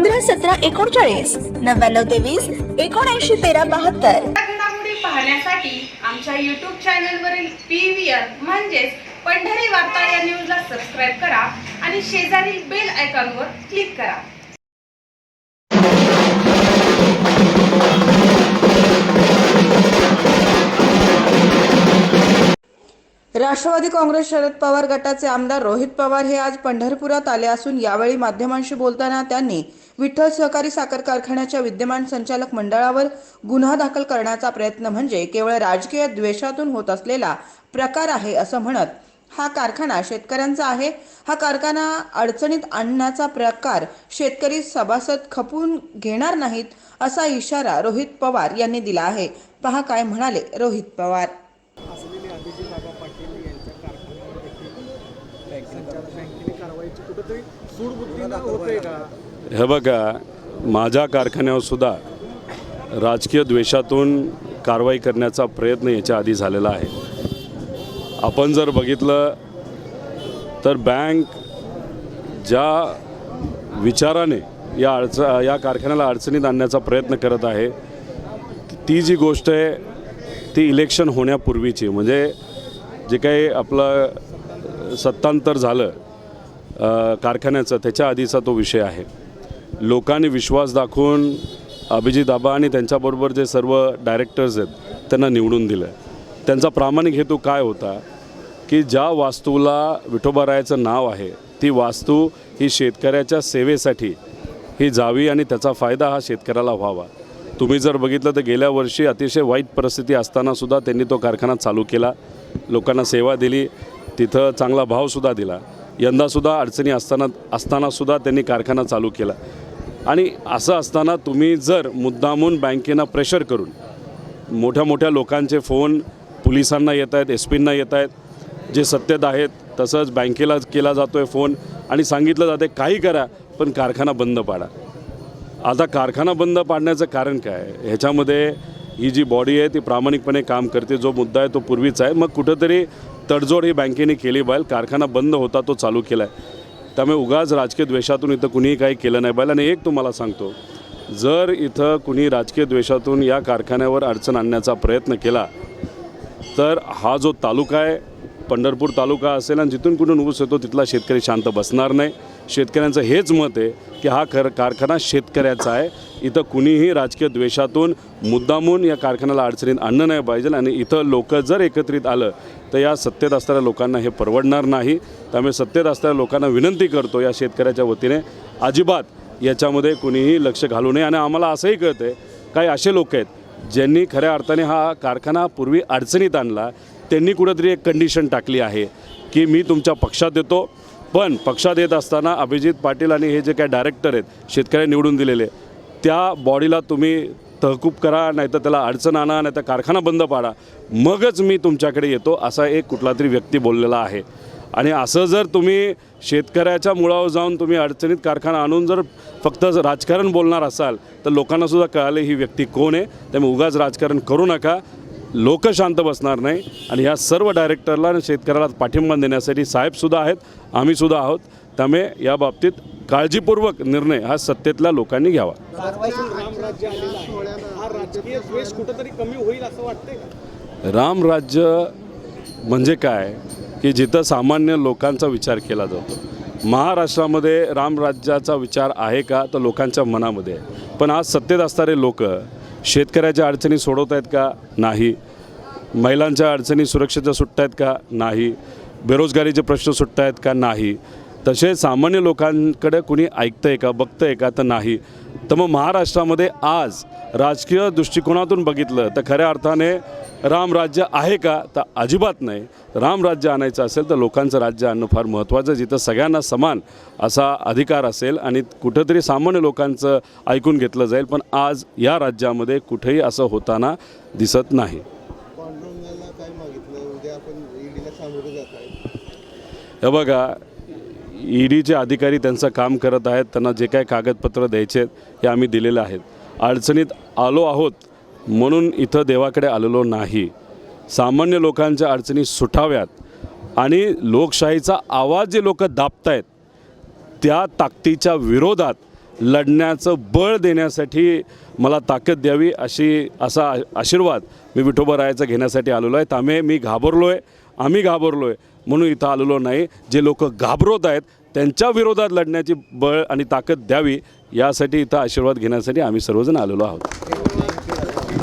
पंधरा सतरा एकोणचाळीस नव्याण्णव तेवीस एकोणऐंशी तेरा बहात्तर. घडामोडी पाहण्यासाठी आमच्या यूट्यूब चॅनलवरील पी व्ही आर म्हणजेच पंढरी वार्ता या न्यूजला सबस्क्राईब करा आणि शेजारील बेल आयकॉनवर क्लिक करा. राष्ट्रवादी काँग्रेस शरद पवार गटाचे आमदार रोहित पवार हे आज पंढरपुरात आले असून यावेळी माध्यमांशी बोलताना त्यांनी विठ्ठल सहकारी साखर कारखान्याच्या विद्यमान संचालक मंडळावर गुन्हा दाखल करण्याचा प्रयत्न म्हणजे केवळ राजकीय द्वेषातून होत असलेला प्रकार आहे असं म्हणत हा कारखाना शेतकऱ्यांचा आहे. हा कारखाना अडचणीत आणण्याचा प्रकार शेतकरी सभासद खपून घेणार नाहीत असा इशारा रोहित पवार यांनी दिला आहे. पहा काय म्हणाले रोहित पवार. असलेले कारवाईची होते का? हे बघा माझ्या कारखान्यावर सुद्धा राजकीय द्वेषातून कारवाई करण्याचा प्रयत्न याच्या आधी झालेला आहे. आपण जर बघितलं तर बँक ज्या विचाराने या अडच या कारखान्याला अडचणीत आणण्याचा प्रयत्न करत आहे ती जी गोष्ट आहे ती इलेक्शन होण्यापूर्वीची. म्हणजे जे काही आपलं सत्तांतर झालं कारखान्याचं त्याच्या आधीचा तो विषय आहे. लोकांनी विश्वास दाखवून अभिजित आबा आणि त्यांच्याबरोबर जे सर्व डायरेक्टर्स आहेत त्यांना निवडून दिलं त्यांचा प्रामाणिक हेतू काय होता? की ज्या वास्तूला विठोबारायाचं नाव आहे ती वास्तू ही शेतकऱ्याच्या सेवेसाठी ही जावी आणि त्याचा फायदा हा शेतकऱ्याला व्हावा. तुम्ही जर बघितलं तर गेल्या वर्षी अतिशय वाईट परिस्थिती असतानासुद्धा त्यांनी तो कारखाना चालू केला. लोकांना सेवा दिली तिथं चांगला भावसुद्धा दिला. यंदासुद्धा अडचणी असताना असतानासुद्धा त्यांनी कारखाना चालू केला. आणि असं असताना तुम्ही जर मुद्दामून बँकेनं प्रेशर करून मोठ्या मोठ्या लोकांचे फोन पोलिसांना येत आहेत एस पींना येत आहेत जे सत्तेत आहेत तसंच बँकेला केला जातो आहे फोन आणि सांगितलं जाते काही करा पण कारखाना बंद पाडा. आता कारखाना बंद पाडण्याचं कारण काय? ह्याच्यामध्ये ही जी बॉडी आहे ती प्रामाणिकपणे काम करते. जो मुद्दा आहे तो पूर्वीचा आहे. मग कुठंतरी तडजोड ही बँकेने केली पाहिजे कारखाना बंद होता तो चालू केला आहे त्यामुळे उगाच राजकीय द्वेषातून इथं कुणीही काही केलं नाही. बैल आणि एक तुम्हाला सांगतो. जर इथं कुणी राजकीय द्वेषातून या कारखान्यावर अडचण आणण्याचा प्रयत्न केला तर हा जो तालुका आहे पंढरपूर तालुका असेल आणि जिथून कुठून ऊस येतो तिथला शेतकरी शांत बसणार नाही. शेतकऱ्यांचं हेच मत आहे की हा खर कारखाना शेतकऱ्याचा आहे. इथं कुणीही राजकीय द्वेषातून मुद्दामून या कारखान्याला अडचणीत आणणं नाही पाहिजे आणि इथं लोक जर एकत्रित आलं तर या सत्तेत असणाऱ्या लोकांना हे परवडणार नाही. त्यामुळे सत्तेत असणाऱ्या लोकांना विनंती करतो या शेतकऱ्याच्या वतीने अजिबात याच्यामध्ये कुणीही लक्ष घालू नये. आणि आम्हाला असंही कळतं आहे काही असे लोक आहेत ज्यांनी खऱ्या अर्थाने हा कारखाना पूर्वी अडचणीत आणला त्यांनी कुठंतरी एक कंडिशन टाकली आहे की मी तुमच्या पक्षात येतो. पण पक्षात येत असताना अभिजित पाटील आणि हे जे काय डायरेक्टर आहेत शेतकऱ्यांनी निवडून दिलेले त्या बॉडीला तुम्ही तहकूब करा नाहीतर त्याला अडचण आणा नाही तर कारखाना बंद पाडा. मगच मी तुमच्याकडे येतो असा एक कुठला तरी व्यक्ती बोललेला आहे. आणि असं जर तुम्ही शेतकऱ्याच्या मुळावर जाऊन तुम्ही अडचणीत कारखाना आणून जर फक्त राजकारण बोलणार असाल तर लोकांनासुद्धा कळाले ही व्यक्ती कोण आहे. त्यामुळे उगाच राजकारण करू नका. लोक शांत बसणार नाही आणि ह्या सर्व डायरेक्टरला आणि शेतकऱ्याला पाठिंबा देण्यासाठी साहेबसुद्धा आहेत आम्हीसुद्धा आहोत. त्यामुळे या बाबतीत काळजीपूर्वक निर्णय हा सत्तेतल्या लोकांनी घ्यावा. राम रामराज्य म्हणजे काय? की जिथं सामान्य लोकांचा विचार केला जातो. महाराष्ट्रामध्ये रामराज्याचा विचार आहे का? तर लोकांच्या मनामध्ये पण आज सत्तेत असणारे लोक शेतकऱ्याच्या अडचणी सोडवत आहेत का? नाही. महिलांच्या अडचणी सुरक्षेच्या सुटत आहेत का? नाही. बेरोजगारीचे प्रश्न सुटत आहेत का? नाही. तसे सामान्य लोकांकडे कुणी ऐकतं आहे का बघतं आहे का? तर नाही. तर मग महाराष्ट्रामध्ये आज राजकीय दृष्टिकोनातून बघितलं तर खऱ्या अर्थाने रामराज्य आहे का? तर अजिबात नाही. रामराज्य आणायचं असेल तर लोकांचं राज्य आणणं फार महत्त्वाचं जिथं सगळ्यांना समान असा अधिकार असेल आणि कुठंतरी सामान्य लोकांचं ऐकून घेतलं जाईल पण आज या राज्यामध्ये कुठेही असं होताना दिसत नाही पांडुरंगाला काय मागितलं उद्या आपण ईडीला सामोरे जात आहे हे बघा ईडीचे अधिकारी त्यांचं काम करत आहेत त्यांना जे काही कागदपत्र द्यायचे आहेत हे आम्ही दिलेले आहेत. अडचणीत आलो आहोत म्हणून इथं देवाकडे आलेलो नाही. सामान्य लोकांच्या अडचणी सुटाव्यात आणि लोकशाहीचा आवाज जे लोक दाबतायत त्या ताकदीच्या विरोधात लढण्याचं बळ देण्यासाठी मला ताकद द्यावी अशी असा आशीर्वाद मी विठोबरायाचा घेण्यासाठी आलेलो आहे. त्यामुळे मी घाबरलो आहे आम्ही घाबरलो आहे म्हणून इथं आलेलो नाही. जे लोक घाबरवत आहेत त्यांच्या विरोधात लढण्याची बळ आणि ताकद द्यावी यासाठी इथं आशीर्वाद घेण्यासाठी आम्ही सर्वजण आलेलो आहोत.